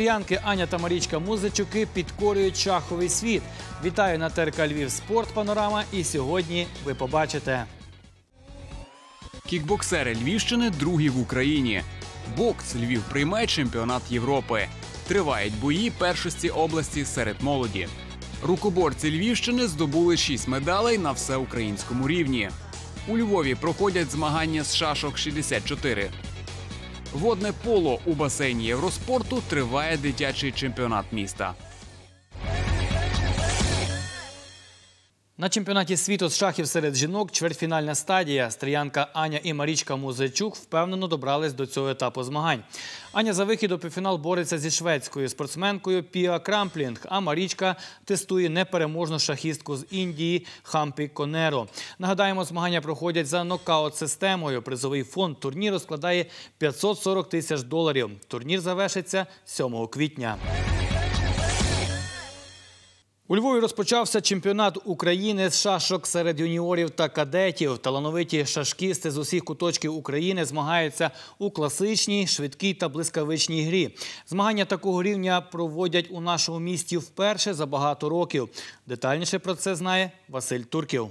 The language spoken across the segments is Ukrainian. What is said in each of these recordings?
Стріянки Аня та Марічка Музичуки підкорюють шаховий світ. Вітаю на ТРК Львів Спорт Панорама. І сьогодні ви побачите. Кікбоксери Львівщини другі в Україні. Бокс Львів приймає чемпіонат Європи. Тривають бої першості області серед молоді. Рукоборці Львівщини здобули шість медалей на всеукраїнському рівні. У Львові проходять змагання з шашок 64. Водне поло у басейні Євроспорту триває дитячий чемпіонат міста. На чемпіонаті світу з шахів серед жінок чвертьфінальна стадія. Стріянка Аня і Марічка Музичук впевнено добрались до цього етапу змагань. Аня за вихід у півфінал бореться зі шведською спортсменкою Піа Крамплінг, а Марічка тестує непереможну шахістку з Індії Хампі Конеро. Нагадаємо, змагання проходять за нокаут-системою. Призовий фонд турніру складає 540 тисяч доларів. Турнір завершиться 7 квітня. У Львові розпочався чемпіонат України з шашок серед юніорів та кадетів. Талановиті шашкісти з усіх куточків України змагаються у класичній, швидкій та блискавичній грі. Змагання такого рівня проводять у нашому місті вперше за багато років. Детальніше про це знає Василь Турків.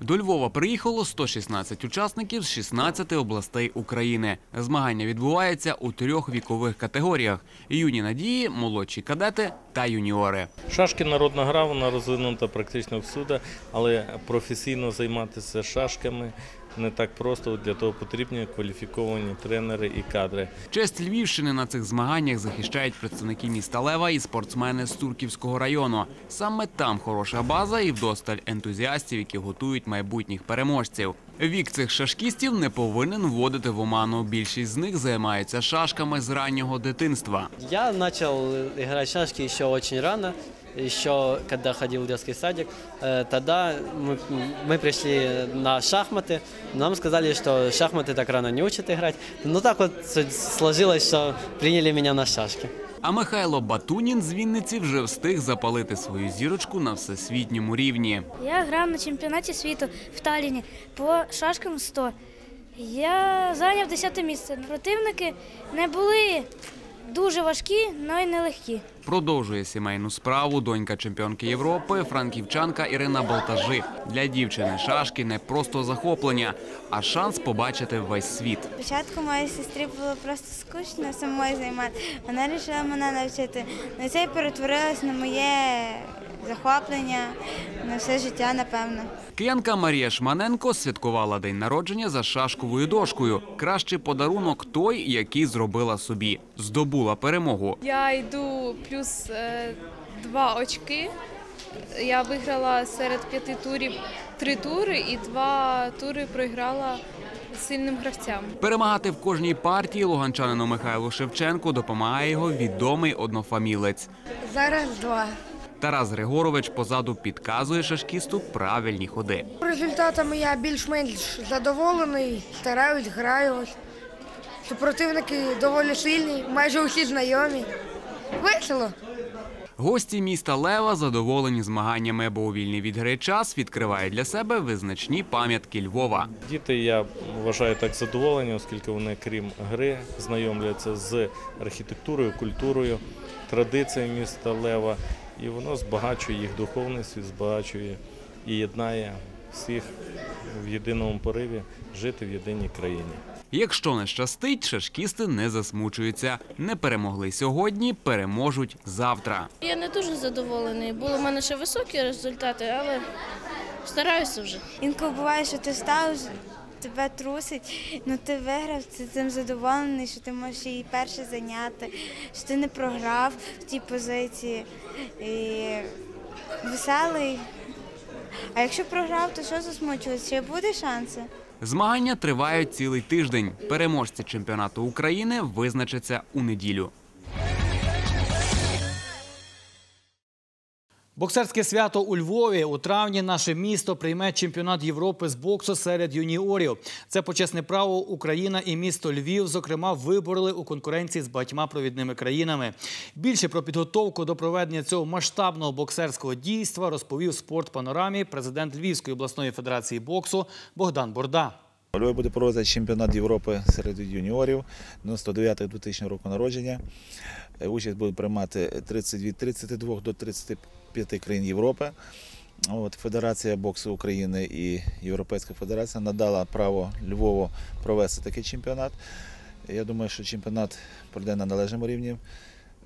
До Львова приїхало 116 учасників з 16 областей України. Змагання відбуваються у трьох вікових категоріях: юні надії, молодші кадети та юніори. Шашки народна гра, вона розвинута практично всюди, але професійно займатися шашками не так просто. Для того потрібні кваліфіковані тренери і кадри. Честь Львівщини на цих змаганнях захищають представники міста Лева і спортсмени з Турківського району. Саме там хороша база і вдосталь ентузіастів, які готують майбутніх переможців. Вік цих шашкістів не повинен вводити в оману. Більшість з них займаються шашками з раннього дитинства. Я начал играть в шашки еще очень рано, еще когда ходил в детский садик. Э, Тогда мы, мы пришли на шахматы. Нам сказали, что шахматы так рано не учат играть. Ну так вот с- сложилось, что приняли меня на шашки. А Михайло Батунін з Вінниці вже встиг запалити свою зірочку на всесвітньому рівні. Я грав на чемпіонаті світу в Талліні по шашкам 100. Я зайняв 10 місце. Противники не були дуже важкі, але й нелегкі. Продовжує сімейну справу донька чемпіонки Європи, франківчанка Ірина Балтажи. Для дівчини шашки не просто захоплення, а шанс побачити весь світ. Спочатку моїй сестрі було просто скучно самою займатися. Вона вирішила мене навчити. На це й перетворилось на моє захоплення на все життя, напевно. Киянка Марія Шманенко святкувала день народження за шашковою дошкою. Кращий подарунок той, який зробила собі. Здобула перемогу. Я йду плюс е, два очки. Я виграла серед п'яти турів три тури і два тури програла сильним гравцям. Перемагати в кожній партії луганчанину Михайлу Шевченку допомагає його відомий однофамілець. Зараз два. Тарас Григорович позаду підказує шашкісту правильні ходи. Результатами я більш-менш задоволений, стараюсь, граю. Супротивники доволі сильні, майже усі знайомі. Весело. Гості міста Лева задоволені змаганнями, бо у вільний від гри час відкриває для себе визначні пам'ятки Львова. Діти, я вважаю так задоволені, оскільки вони, крім гри, знайомляться з архітектурою, культурою, традиціями міста Лева, і воно збагачує їх духовність, збагачує і єднає всіх в єдиному пориві жити в єдиній країні. Якщо не щастить, шашкісти не засмучуються. Не перемогли сьогодні, переможуть завтра. Я не дуже задоволений. Були в мене ще високі результати, але стараюся вже. Інколи буває, що ти став, тебе трусить, але ти виграв, ти цим задоволений, що ти можеш її перше зайняти, що ти не програв в тій позиції. І веселий. А якщо програв, то що засмучуватися? Ще буде шанси? Змагання тривають цілий тиждень. Переможці чемпіонату України визначаться у неділю. Боксерське свято у Львові у травні наше місто прийме чемпіонат Європи з боксу серед юніорів. Це почесне право Україна і місто Львів, зокрема, вибороли у конкуренції з багатьма провідними країнами. Більше про підготовку до проведення цього масштабного боксерського дійства розповів спорт панорамі президент Львівської обласної федерації боксу Богдан Борда. Львові буде проводитися чемпіонат Європи серед юніорів 99-2000 року народження. Е, Участь будуть приймати 30 від 32 до 35 країн Європи. От, Федерація боксу України і Європейська федерація надала право Львову провести такий чемпіонат. Я думаю, що чемпіонат пройде на належному рівні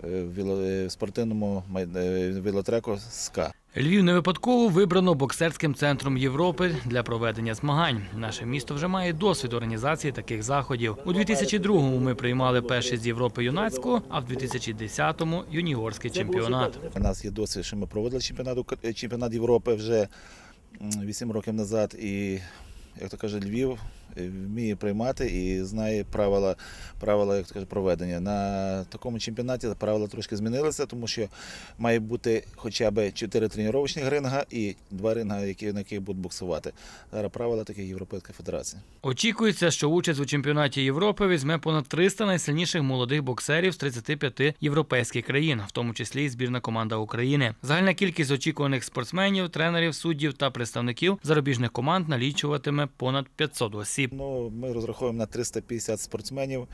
е, е, в спортивному е, велотреку СКА. Львів не випадково вибрано боксерським центром Європи для проведення змагань. Наше місто вже має досвід організації таких заходів. У 2002-му ми приймали перший з Європи юнацького, а в 2010-му юніорський чемпіонат. У нас є досвід, що ми проводили чемпіонат, чемпіонат Європи вже 8 років назад. І, як то каже, Львів вміє приймати і знає правила, правила як то проведення. На такому чемпіонаті правила трошки змінилися, тому що має бути хоча б 4 тренувальні ринга і 2 ринга, які, на яких будуть боксувати. Зараз правила такі Європейської федерації. Очікується, що участь у чемпіонаті Європи візьме понад 300 найсильніших молодих боксерів з 35 європейських країн, в тому числі і збірна команда України. Загальна кількість очікуваних спортсменів, тренерів, суддів та представників зарубіжних команд налічуватиме понад 500 осіб. Ну, ми розраховуємо на 350 спортсменів,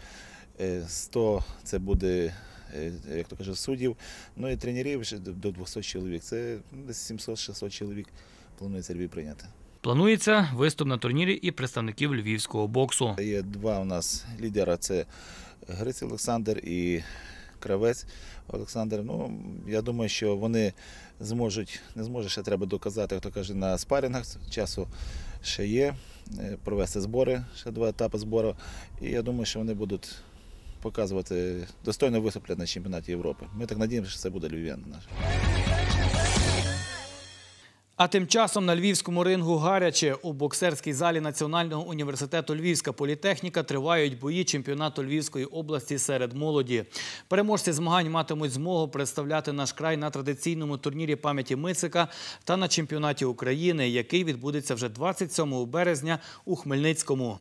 е, 100 це буде, е, як то каже, суддів, ну і тренерів до до 200 чоловік. Це ну, десь 700-600 чоловік планується Львів прийняти. Планується виступ на турнірі і представників львівського боксу. Є два у нас лідера: це Гриць Олександр і Кравець Олександр. Ну, я думаю, що вони зможуть, не зможе, ще треба доказати, як то каже, на спарінгах. Часу ще є. Е, Провести збори, ще два етапи збору. І я думаю, що вони будуть показувати достойно виступлять на чемпіонаті Європи. Ми так надіємося, що це буде львів'ян наш. А тим часом на львівському рингу гаряче у боксерській залі Національного університету Львівська політехніка тривають бої чемпіонату Львівської області серед молоді. Переможці змагань матимуть змогу представляти наш край на традиційному турнірі пам'яті Мицика та на чемпіонаті України, який відбудеться вже 27 березня у Хмельницькому.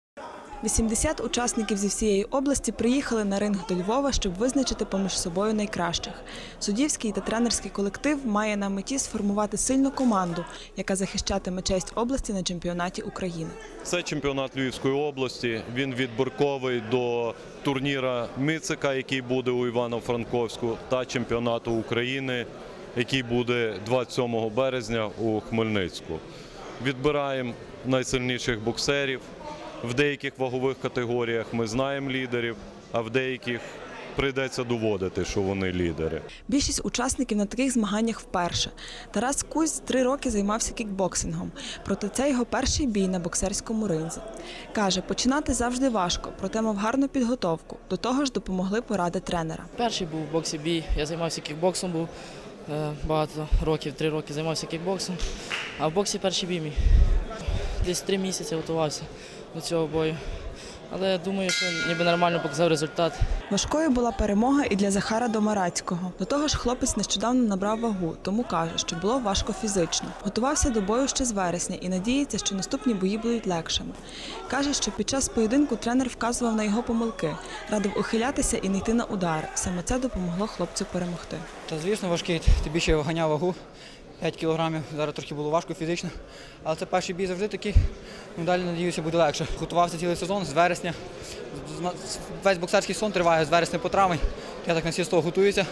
80 учасників зі всієї області приїхали на ринг до Львова, щоб визначити поміж собою найкращих. Суддівський та тренерський колектив має на меті сформувати сильну команду, яка захищатиме честь області на чемпіонаті України. Це чемпіонат Львівської області. Він відборковий до турніра Мицика, який буде у Івано-Франковську, та чемпіонату України, який буде 27 березня у Хмельницьку. Відбираємо найсильніших боксерів. В деяких вагових категоріях ми знаємо лідерів, а в деяких прийдеться доводити, що вони лідери. Більшість учасників на таких змаганнях вперше. Тарас Кузь три роки займався кікбоксингом, проте це його перший бій на боксерському ринзі. Каже, починати завжди важко, проте мав гарну підготовку. До того ж допомогли поради тренера. Перший був в боксі бій. Я займався кікбоксом, був е, багато років, три роки займався кікбоксом. А в боксі перший бій мій. Десь три місяці готувався до цього бою. Але я думаю, що ніби нормально показав результат. Важкою була перемога і для Захара Домарацького. До того ж, хлопець нещодавно набрав вагу, тому каже, що було важко фізично. Готувався до бою ще з вересня і надіється, що наступні бої будуть легшими. Каже, що під час поєдинку тренер вказував на його помилки, радив ухилятися і не йти на удар. Саме це допомогло хлопцю перемогти. Та звісно важкий, тобі ще ганяв вагу. 5 кілограмів, зараз трохи було важко фізично. Але це перший бій завжди такий. Ну, далі, надіюся, буде легше. Готувався цілий сезон з вересня. Весь боксерський сон триває з вересня по травень. Я так на всі з того готуюся.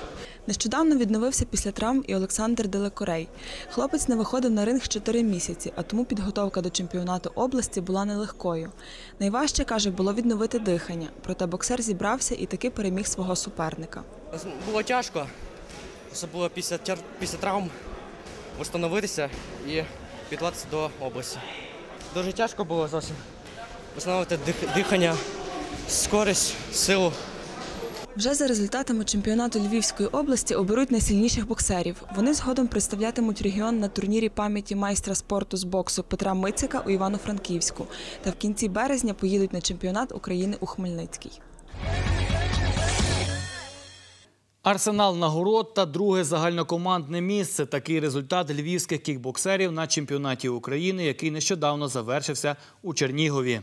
Нещодавно відновився після травм і Олександр Делекорей. Хлопець не виходив на ринг 4 місяці, а тому підготовка до чемпіонату області була нелегкою. Найважче, каже, було відновити дихання, проте боксер зібрався і таки переміг свого суперника. Було тяжко, особливо після, після травм встановитися і підготуватися до області. Дуже тяжко було зовсім встановити дихання, скорість, силу. Вже за результатами чемпіонату Львівської області оберуть найсильніших боксерів. Вони згодом представлятимуть регіон на турнірі пам'яті майстра спорту з боксу Петра Мицика у Івано-Франківську. Та в кінці березня поїдуть на чемпіонат України у Хмельницький. Арсенал нагород та друге загальнокомандне місце. Такий результат львівських кікбоксерів на чемпіонаті України, який нещодавно завершився у Чернігові.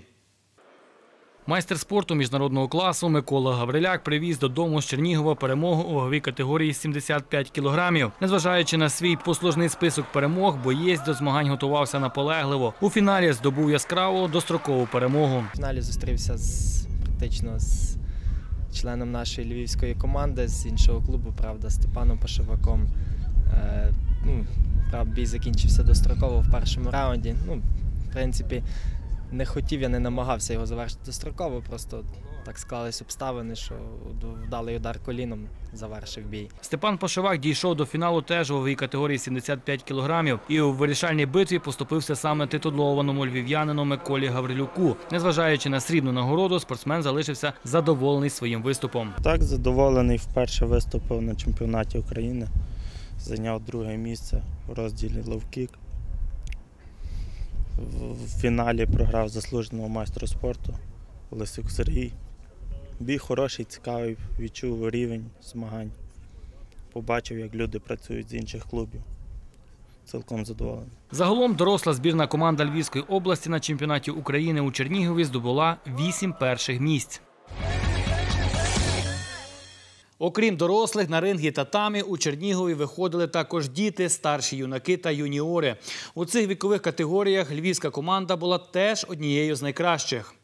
Майстер спорту міжнародного класу Микола Гавриляк привіз додому з Чернігова перемогу у ваговій категорії 75 кілограмів. Незважаючи на свій послужний список перемог, боєць до змагань готувався наполегливо. У фіналі здобув яскраву дострокову перемогу. В фіналі зустрівся з практично з членом нашої львівської команди з іншого клубу, правда, Степаном Пошиваком. Е, ну, правда, бій закінчився достроково в першому раунді. Ну, в принципі, не хотів, я не намагався його завершити достроково, просто так склались обставини, що вдалий удар коліном завершив бій. Степан Пошивак дійшов до фіналу теж у ваговій категорії 75 кілограмів і у вирішальній битві поступився саме титулованому львів'янину Миколі Гаврилюку. Незважаючи на срібну нагороду, спортсмен залишився задоволений своїм виступом. Так, задоволений вперше виступив на чемпіонаті України. Зайняв друге місце в розділі ловкік. В фіналі програв заслуженому майстру спорту Лисюк Сергій. Бій хороший, цікавий, відчув рівень змагань. Побачив, як люди працюють з інших клубів. Цілком задоволений. Загалом доросла збірна команда Львівської області на чемпіонаті України у Чернігові здобула вісім перших місць. Окрім дорослих, на ринги татамі у Чернігові виходили також діти, старші юнаки та юніори. У цих вікових категоріях львівська команда була теж однією з найкращих.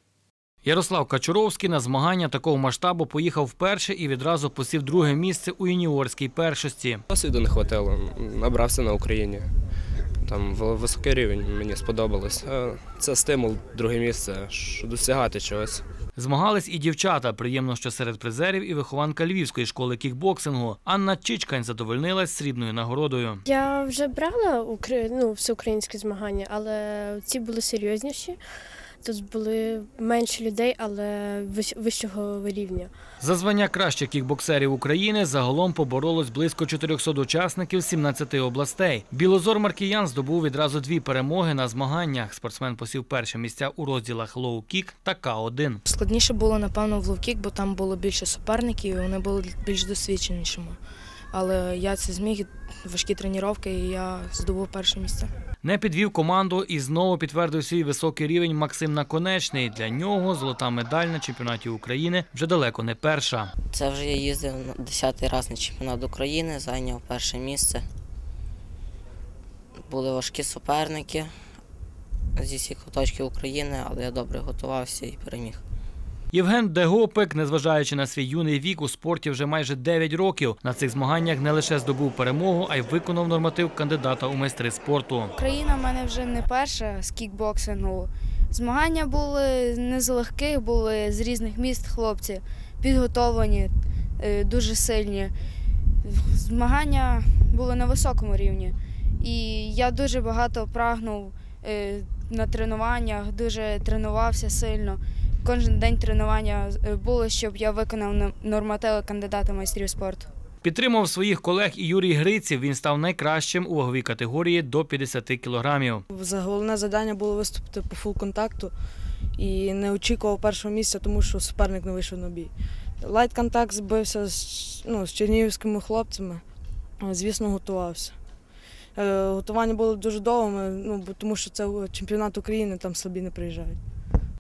Ярослав Качуровський на змагання такого масштабу поїхав вперше і відразу посів друге місце у юніорській першості. Досвіду не вистачило, набрався на Україні. Там високий рівень мені сподобалось. Це стимул, друге місце, щоб досягати чогось. Змагались і дівчата. Приємно, що серед призерів і вихованка Львівської школи кікбоксингу. Анна Чичкань задовольнилась срібною нагородою. Я вже брала ну, всеукраїнські змагання, але ці були серйозніші. Тут були менше людей, але вищого рівня. За звання кращих кікбоксерів України загалом поборолось близько 400 учасників з 17 областей. Білозор Маркіян здобув відразу дві перемоги на змаганнях. Спортсмен посів перші місця у розділах лоу-кік та К1. Складніше було, напевно, в лоу-кік, бо там було більше суперників, і вони були більш досвідченішими. Але я це зміг важкі тренування, і я здобув перше місце. Не підвів команду і знову підтвердив свій високий рівень Максим Наконечний. Для нього золота медаль на чемпіонаті України вже далеко не перша. Це вже я їздив на 10-й раз на чемпіонат України, зайняв перше місце. Були важкі суперники зі всіх куточків України, але я добре готувався і переміг. Євген Дегопик, незважаючи на свій юний вік, у спорті вже майже 9 років. На цих змаганнях не лише здобув перемогу, а й виконав норматив кандидата у майстри спорту. Країна в мене вже не перша з кікбоксингу. Змагання були не з легких, були з різних міст хлопці, підготовлені, е, дуже сильні. Змагання були на високому рівні. І я дуже багато прагнув е, на тренуваннях, дуже тренувався сильно кожен день тренування е, було, щоб я виконав нормативи кандидата майстрів спорту. Підтримав своїх колег і Юрій Гриців. Він став найкращим у ваговій категорії до 50 кілограмів. Головне завдання було виступити по фул-контакту і не очікував першого місця, тому що суперник не вийшов на бій. Лайт контакт збився з, ну, з чернігівськими хлопцями. Звісно, готувався. Е, готування було дуже довгим, ну, тому що це чемпіонат України, там собі не приїжджають.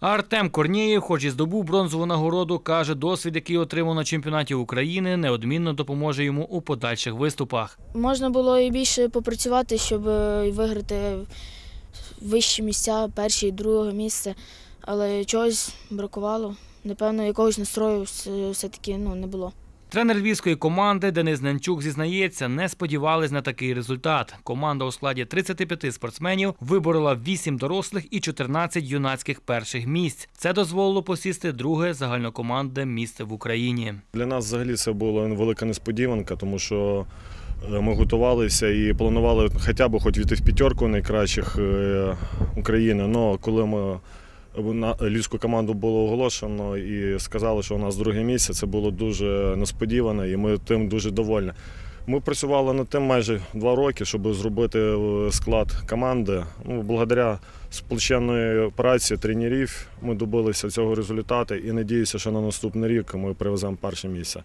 Артем Корнієв, хоч і здобув бронзову нагороду, каже, досвід, який отримав на чемпіонаті України, неодмінно допоможе йому у подальших виступах. Можна було і більше попрацювати, щоб е, виграти вищі місця, перше і друге місце, але чогось бракувало. Напевно, якогось настрою все-таки ну, не було. Тренер львівської команди Денис Ненчук зізнається, не сподівались на такий результат. Команда у складі 35 спортсменів виборола 8 дорослих і 14 юнацьких перших місць. Це дозволило посісти друге загальнокомандне місце в Україні. Для нас взагалі це була велика несподіванка, тому що е, ми готувалися і планували хоча б хоч війти в п'ятерку найкращих е, України. Але коли ми на людську команду було оголошено і сказали, що у нас друге місце. Це було дуже несподівано, і ми тим дуже довольні. Ми працювали над тим майже два роки, щоб зробити е, склад команди. Ну, Благодаря сплоченної операції тренерів ми добилися цього результату і надіюся, що на наступний рік ми привеземо перше місце.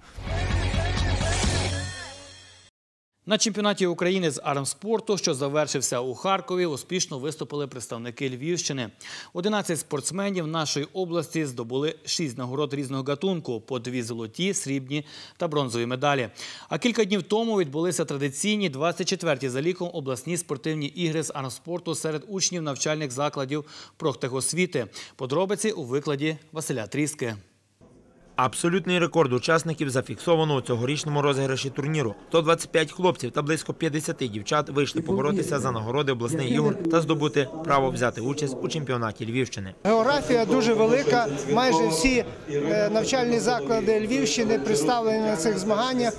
На чемпіонаті України з армспорту, що завершився у Харкові, успішно виступили представники Львівщини. 11 спортсменів нашої області здобули 6 нагород різного гатунку – по дві золоті, срібні та бронзові медалі. А кілька днів тому відбулися традиційні 24-ті за ліком обласні спортивні ігри з армспорту серед учнів навчальних закладів профтехосвіти. Подробиці у викладі Василя Тріски. Абсолютний рекорд учасників зафіксовано у цьогорічному розіграші турніру. 125 хлопців та близько 50 дівчат вийшли поборотися за нагороди обласних ігор та здобути право взяти участь у чемпіонаті Львівщини. Географія дуже велика. Майже всі е, навчальні заклади Львівщини представлені на цих змаганнях.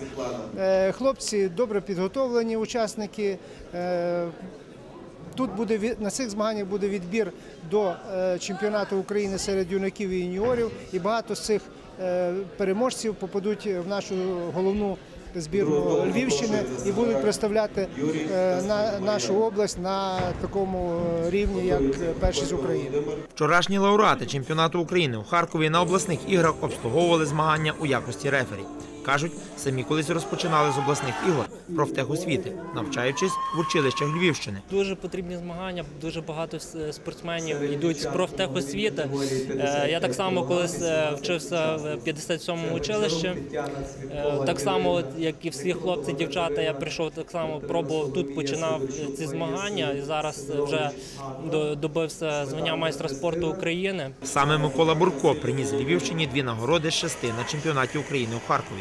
Е, Хлопці добре підготовлені учасники. Е, Тут буде на цих змаганнях буде відбір до чемпіонату України серед юнаків і юніорів, і багато з цих переможців попадуть в нашу головну збірну Львівщини і будуть представляти е, на нашу область на такому е, рівні, як перші з України. Вчорашні лауреати чемпіонату України у Харкові на обласних іграх обслуговували змагання у якості рефері. Кажуть, самі колись розпочинали з обласних ігор профтехосвіти, навчаючись в училищах Львівщини. Дуже потрібні змагання, дуже багато спортсменів йдуть з профтехосвіти. Е, Я так само колись е, вчився в 57-му училищі. Е, Так само, як і всі хлопці, дівчата, я прийшов так само, пробував тут, починав ці змагання і зараз вже до- добився звання майстра спорту України. Саме Микола Бурко приніс Львівщині дві нагороди з шести на чемпіонаті України у Харкові.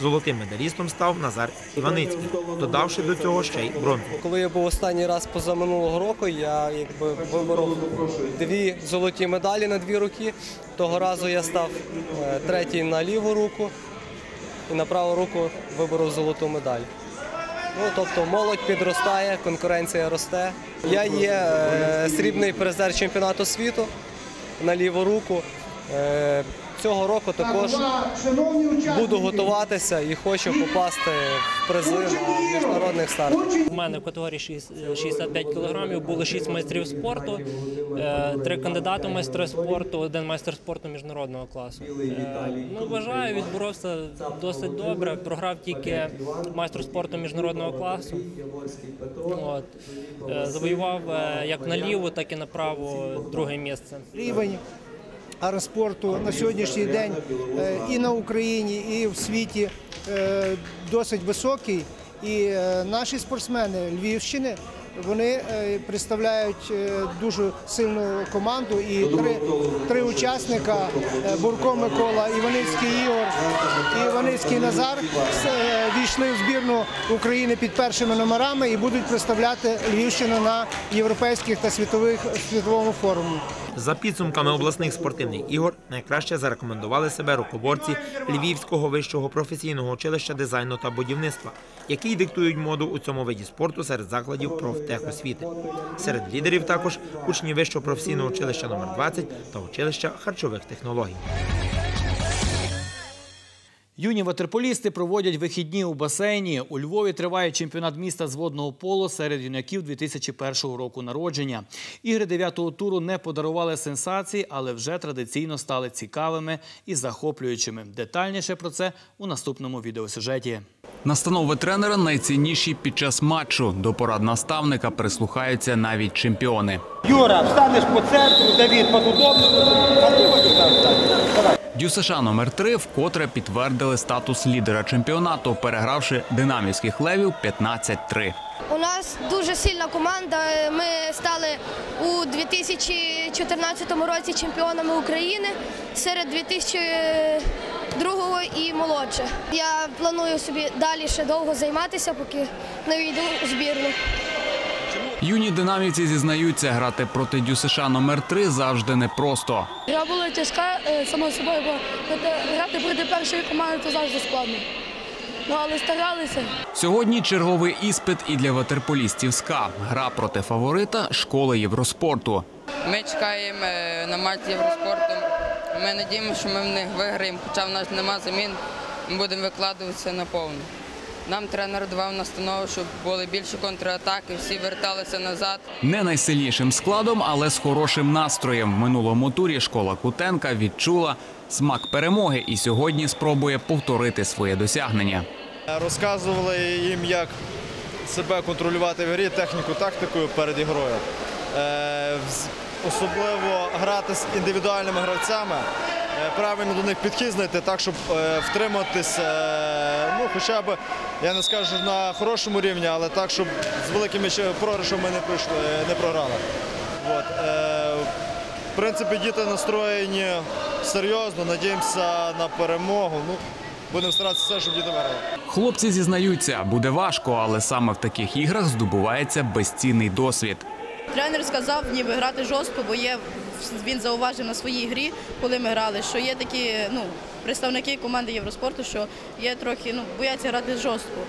Золотим медалістом став Назар Іваницький, додавши до цього ще й бронзу. Коли я був останній раз позаминулого року, я якби виборов дві золоті медалі на дві руки. Того разу я став е, третій на ліву руку і на праву руку виборов золоту медаль. Ну, тобто молодь підростає, конкуренція росте. Я є е, срібний призер чемпіонату світу на ліву руку. Е, цього року також буду готуватися і хочу попасти в призи на міжнародних стартах. У мене в категорії 6 65 кілограмів було 6 майстрів спорту, е, три кандидати в майстри спорту, один майстер спорту міжнародного класу. Е, Ну, вважаю, відборовся досить добре. Програв тільки майстру спорту міжнародного класу. От. Е, Завоював як на ліву, так і на праву друге місце. Рівень армспорту на сьогоднішній день е, і на Україні, і в світі е, досить високий. І е, наші спортсмени Львівщини вони представляють дуже сильну команду. І три, три учасника Бурко Микола, Іваницький Ігор і Іваницький Назар війшли в збірну України під першими номерами і будуть представляти Львівщину на європейських та світових світовому форумі. За підсумками обласних спортивних ігор найкраще зарекомендували себе рукоборці Львівського вищого професійного училища дизайну та будівництва, які диктують моду у цьому виді спорту серед закладів профтехосвіти. Серед лідерів також учні вищого професійного училища номер 20 та училища харчових технологій. Юні ватерполісти проводять вихідні у басейні. У Львові триває чемпіонат міста з водного поло серед юнаків 2001 року народження. Ігри дев'ятого туру не подарували сенсацій, але вже традиційно стали цікавими і захоплюючими. Детальніше про це у наступному відеосюжеті. Настанови тренера найцінніші під час матчу. До порад наставника прислухаються навіть чемпіони. Юра, встанеш по центру, Давід там встань. Давай. ДЮСШ номер 3 вкотре підтвердили статус лідера чемпіонату, перегравши динамівських левів 15-3. У нас дуже сильна команда. Ми стали у 2014 році чемпіонами України серед 2002 і молодше. Я планую собі далі ще довго займатися, поки не війду у збірну. Юні динамівці зізнаються, грати проти ДЮСШ номер 3 завжди непросто. Гра була тяжка, е, само собою, бо грати проти першої команди це завжди складно. Ну, але старалися. Сьогодні черговий іспит і для ватерполістів СКА. Гра проти фаворита школи Євроспорту. Ми чекаємо е, на матч з Євроспортом. Ми надіємося, що ми в них виграємо, хоча в нас нема замін, ми будемо викладуватися на повну. Нам тренер давав настанову, щоб були більше контратаки, всі верталися назад. Не найсильнішим складом, але з хорошим настроєм. В минулому турі школа Кутенка відчула смак перемоги і сьогодні спробує повторити своє досягнення. Розказували їм, як себе контролювати в грі, техніку, тактикою перед ігрою. Е, Особливо грати з індивідуальними гравцями, правильно до них підхід знайти так, щоб е, втриматися, е, ну, хоча б, я не скажу на хорошому рівні, але так, щоб з великими програшами ми не, е, не програли. От. Е, В принципі, діти настроєні серйозно, надіємося на перемогу. Ну, будемо старатися все, щоб діти виграли. Хлопці зізнаються, буде важко, але саме в таких іграх здобувається безцінний досвід. Тренер сказав, ніби грати жорстко, бо є він зауважив на своїй грі, коли ми грали, що є такі ну, представники команди Євроспорту, що є трохи ну, бояться грати жорстко.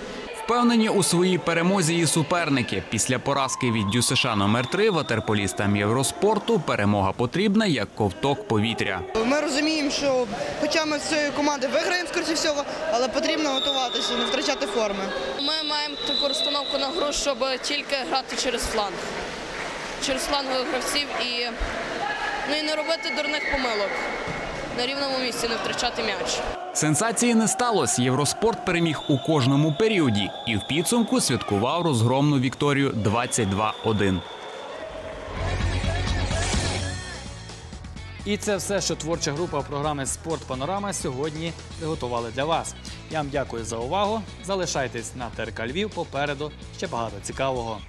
Впевнені у своїй перемозі і суперники. Після поразки від ДЮСШ номер 3 ватерполістам Євроспорту перемога потрібна як ковток повітря. Ми розуміємо, що хоча ми з цієї команди виграємо, скоріше всього, але потрібно готуватися, не втрачати форми. Ми маємо таку розстановку на гру, щоб тільки грати через фланг, через флангових гравців і, ну, і не робити дурних помилок. На рівному місці не втрачати м'яч. Сенсації не сталося. Євроспорт переміг у кожному періоді і в підсумку святкував розгромну вікторію 22-1. І це все, що творча група програми Спорт Панорама сьогодні приготували для вас. Я вам дякую за увагу. Залишайтесь на ТРК Львів. Попереду ще багато цікавого.